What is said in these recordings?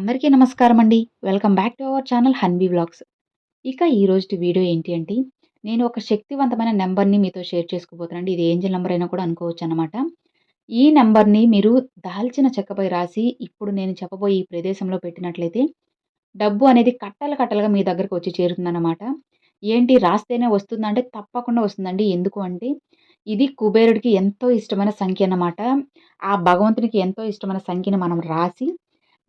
అందరికీ నమస్కారం అండి. Welcome back to our channel Hanvi vlogs. ఇక ఈ రోజు వీడియో ఏంటి అంటే నేను ఒక శక్తివంతమైన నెంబర్ని మీతో షేర్ చేసుకోబోతున్నాను ఇది ఏంజల్ నెంబర్ అయినా కూడా అనుకోవచ్చు అనమాట ఈ నెంబర్ని మీరు దాల్చిన చెక్కపై రాసి ఇప్పుడు నేను చెప్పబోయే ఈ ప్రదేశంలో పెట్టినట్లయితే డబ్బు అనేది కట్టలు కట్టలుగా మీ దగ్గరకు వచ్చి చేరుతుందన్నమాట. ఏంటి? రాస్తేనే వస్తుందంటే తప్పకుండా వస్తుందండి. ఎందుకు అంటే ఇది కుబేరుడికి ఎంతో ఇష్టమైన సంఖ్య అన్నమాట. ఆ భగవంతునికి ఎంతో ఇష్టమైన సంఖ్యని మనం రాసి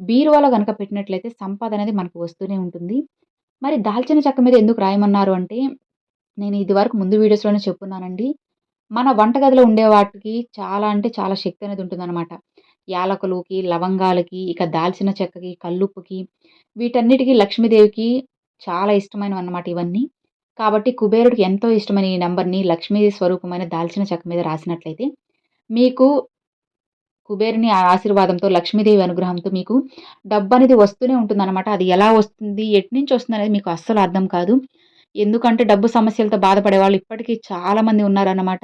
బీరువాలో కనుక పెట్టినట్లయితే సంపద అనేది మనకు వస్తూనే ఉంటుంది. మరి దాల్చిన చెక్క మీద ఎందుకు రాయమన్నారు అంటే నేను ఇది వరకు ముందు వీడియోస్లోనే చెప్పున్నానండి. మన వంటగదిలో ఉండే వాటికి చాలా అంటే చాలా శక్తి అనేది ఉంటుందన్నమాట. యాలకులకి లవంగాలకి ఇక దాల్చిన చెక్కకి కల్లుప్పుకి వీటన్నిటికీ లక్ష్మీదేవికి చాలా ఇష్టమైనవి అన్నమాట ఇవన్నీ. కాబట్టి కుబేరుడికి ఎంతో ఇష్టమైన ఈ నెంబర్ని లక్ష్మీ స్వరూపమైన దాల్చిన చెక్క మీద రాసినట్లయితే మీకు కుబేరుని ఆశీర్వాదంతో లక్ష్మీదేవి అనుగ్రహంతో మీకు డబ్బు అనేది వస్తూనే ఉంటుందన్నమాట. అది ఎలా వస్తుంది ఎటు నుంచి వస్తుంది అనేది మీకు అస్సలు అర్థం కాదు. ఎందుకంటే డబ్బు సమస్యలతో బాధపడే వాళ్ళు ఇప్పటికీ చాలామంది ఉన్నారన్నమాట.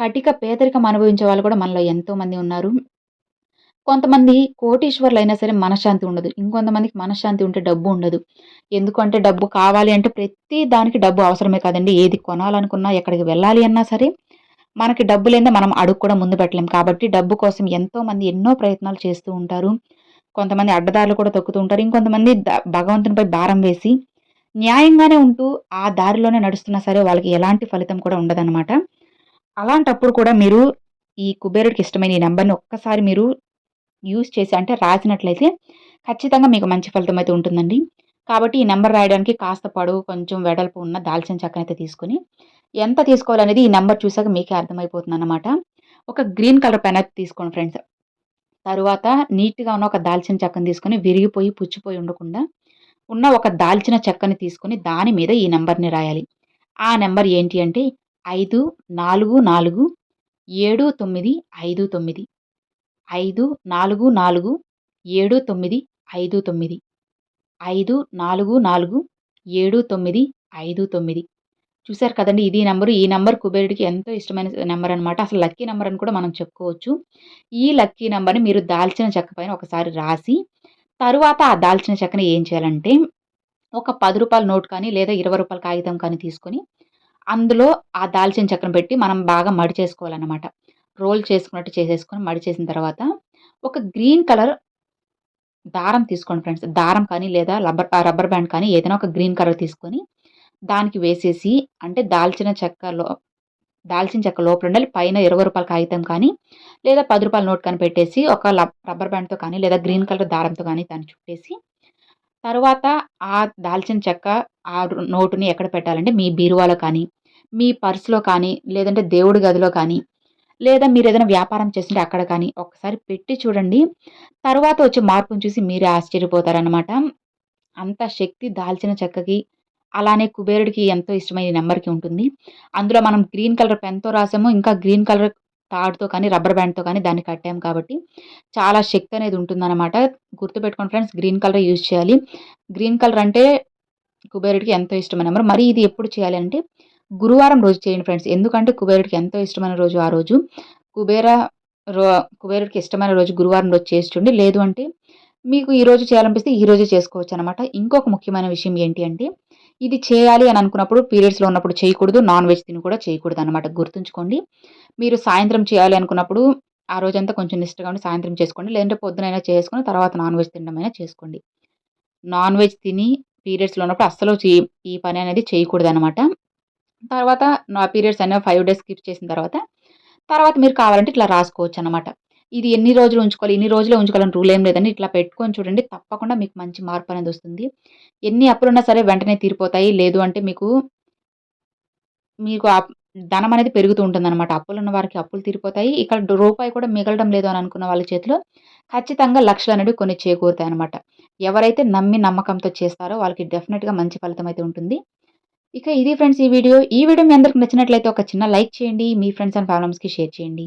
కటిక పేదరికం అనుభవించే వాళ్ళు కూడా మనలో ఎంతోమంది ఉన్నారు. కొంతమంది కోటీశ్వర్లు అయినా సరే మనశ్శాంతి ఉండదు. ఇంకొంతమందికి మనశ్శాంతి ఉంటే డబ్బు ఉండదు. ఎందుకంటే డబ్బు కావాలి అంటే ప్రతి దానికి డబ్బు అవసరమే కాదండి. ఏది కొనాలనుకున్నా ఎక్కడికి వెళ్ళాలి అన్నా సరే మనకి డబ్బు లేదా మనం అడుగు కూడా ముందు పెట్టలేం. కాబట్టి డబ్బు కోసం ఎంతోమంది ఎన్నో ప్రయత్నాలు చేస్తూ ఉంటారు. కొంతమంది అడ్డదారులు కూడా తొక్కుతూ ఉంటారు. ఇంకొంతమంది భగవంతునిపై భారం వేసి న్యాయంగానే ఉంటూ ఆ దారిలోనే నడుస్తున్నా సరే వాళ్ళకి ఎలాంటి ఫలితం కూడా ఉండదన్నమాట. అలాంటప్పుడు కూడా మీరు ఈ కుబేరుడికి ఇష్టమైన ఈ నెంబర్ని ఒక్కసారి మీరు యూజ్ చేసి అంటే రాసినట్లయితే ఖచ్చితంగా మీకు మంచి ఫలితం అయితే ఉంటుందండి. కాబట్టి ఈ నెంబర్ రాయడానికి కాస్త పొడవు కొంచెం వెడల్పు ఉన్న దాల్చిన చక్కనైతే తీసుకొని ఎంత తీసుకోవాలనేది ఈ నెంబర్ చూసాక మీకే అర్థమైపోతుంది అనమాట ఒక గ్రీన్ కలర్ పెన్ అయితే తీసుకోండి ఫ్రెండ్స్. తరువాత నీట్గా ఉన్న ఒక దాల్చిన చెక్కను తీసుకొని విరిగిపోయి పుచ్చిపోయి ఉండకుండా ఉన్న ఒక దాల్చిన చెక్కని తీసుకొని దాని మీద ఈ నెంబర్ని రాయాలి. ఆ నెంబర్ ఏంటి అంటే ఐదు నాలుగు నాలుగు ఏడు తొమ్మిది ఐదు తొమ్మిది. ఐదు నాలుగు నాలుగు ఏడు తొమ్మిది ఐదు తొమ్మిది. ఐదు నాలుగు నాలుగు ఏడు తొమ్మిది ఐదు తొమ్మిది. చూసారు కదండి ఇది నెంబరు ఈ నెంబర్ కుబేరుడికి ఎంతో ఇష్టమైన నెంబర్ అనమాట అసలు లక్కీ నెంబర్ అని కూడా మనం చెప్పుకోవచ్చు. ఈ లక్కీ నెంబర్ని మీరు దాల్చిన చెక్క పైన ఒకసారి రాసి తరువాత ఆ దాల్చిన చెక్కని ఏం చేయాలంటే ఒక పది రూపాయల నోట్ కానీ లేదా ఇరవై రూపాయల కాగితం కానీ తీసుకొని అందులో ఆ దాల్చిన చెక్కను పెట్టి మనం బాగా మడి చేసుకోవాలన్నమాట. రోల్ చేసుకున్నట్టు చేసేసుకొని మడి చేసిన తర్వాత ఒక గ్రీన్ కలర్ దారం తీసుకోండి ఫ్రెండ్స్. దారం కానీ లేదా రబ్బర్ రబ్బర్ బ్యాండ్ కానీ ఏదైనా ఒక గ్రీన్ కలర్ తీసుకొని దానికి వేసేసి అంటే దాల్చిన చెక్కలో దాల్చిన చెక్క లోపల ఉండాలి పైన ఇరవై రూపాయల కాగితం కానీ లేదా పది రూపాయల నోట్ కానీ పెట్టేసి ఒక రబ్బర్ బ్యాండ్తో కానీ లేదా గ్రీన్ కలర్ దారంతో కానీ దాన్ని చుట్టేసి తర్వాత ఆ దాల్చిన చెక్క ఆ నోటుని ఎక్కడ పెట్టాలంటే మీ బీరువాలో కానీ మీ పర్సులో కానీ లేదంటే దేవుడి గదిలో కానీ లేదా మీరు ఏదైనా వ్యాపారం చేస్తుంటే అక్కడ కానీ ఒకసారి పెట్టి చూడండి. తర్వాత వచ్చే మార్పును చూసి మీరే ఆశ్చర్యపోతారనమాట అంత శక్తి దాల్చిన చెక్కకి అలానే కుబేరుడికి ఎంతో ఇష్టమైన నెంబర్కి ఉంటుంది. అందులో మనం గ్రీన్ కలర్ పెన్తో రాసాము ఇంకా గ్రీన్ కలర్ తాడుతో కానీ రబ్బర్ బ్యాండ్తో కానీ దాన్ని కట్టాము కాబట్టి చాలా శక్తి అనేది ఉంటుందన్నమాట. గుర్తుపెట్టుకోండి ఫ్రెండ్స్ గ్రీన్ కలర్ యూజ్ చేయాలి. గ్రీన్ కలర్ అంటే కుబేరుడికి ఎంతో ఇష్టమైన నెంబర్. మరి ఇది ఎప్పుడు చేయాలి అంటే గురువారం రోజు చేయండి ఫ్రెండ్స్. ఎందుకంటే కుబేరుడికి ఎంతో ఇష్టమైన రోజు ఆ రోజు. కుబేర రో కుబేరుడికి ఇష్టమైన రోజు గురువారం రోజు చేసి లేదు అంటే మీకు ఈ రోజు చేయాలనిపిస్తే ఈ రోజే చేసుకోవచ్చు అనమాట ఇంకొక ముఖ్యమైన విషయం ఏంటి అంటే ఇది చేయాలి అని అనుకున్నప్పుడు పీరియడ్స్లో ఉన్నప్పుడు చేయకూడదు నాన్ వెజ్ తిని కూడా చేయకూడదు అనమాట గుర్తుంచుకోండి. మీరు సాయంత్రం చేయాలి అనుకున్నప్పుడు ఆ రోజంతా కొంచెం నిష్టగా ఉండి సాయంత్రం చేసుకోండి. లేదంటే పొద్దునైనా చేసుకొని తర్వాత నాన్ వెజ్ తినడమైనా చేసుకోండి. నాన్ వెజ్ తిని పీరియడ్స్లో ఉన్నప్పుడు అస్సలు ఈ పని అనేది చేయకూడదు అనమాట తర్వాత నా పీరియడ్స్ అనేవి ఫైవ్ డేస్ స్కిప్ చేసిన తర్వాత తర్వాత మీరు కావాలంటే ఇట్లా రాసుకోవచ్చు అనమాట ఇది ఎన్ని రోజులు ఉంచుకోవాలి ఇన్ని రోజులే ఉంచుకోవాలని రూల్ ఏం లేదండి. ఇట్లా పెట్టుకొని చూడండి తప్పకుండా మీకు మంచి మార్పు అనేది వస్తుంది. ఎన్ని అప్పులున్నా సరే వెంటనే తీరిపోతాయి. లేదు అంటే మీకు మీకు ధనం అనేది పెరుగుతూ ఉంటుందన్నమాట. అప్పులు ఉన్న వారికి అప్పులు తీరిపోతాయి. ఇక్కడ రూపాయి కూడా మిగలడం లేదు అని అనుకున్న వాళ్ళ చేతిలో ఖచ్చితంగా లక్షలు అనేవి కొన్ని చేకూరుతాయి అనమాట ఎవరైతే నమ్మి నమ్మకంతో చేస్తారో వాళ్ళకి డెఫినెట్గా మంచి ఫలితం అయితే ఉంటుంది. ఇక ఇది ఫ్రెండ్స్ ఈ వీడియో. ఈ వీడియో మీ అందరికి నచ్చినట్లయితే ఒక చిన్న లైక్ చేయండి. మీ ఫ్రెండ్స్ అండ్ ఫ్యామిలీస్కి షేర్ చేయండి.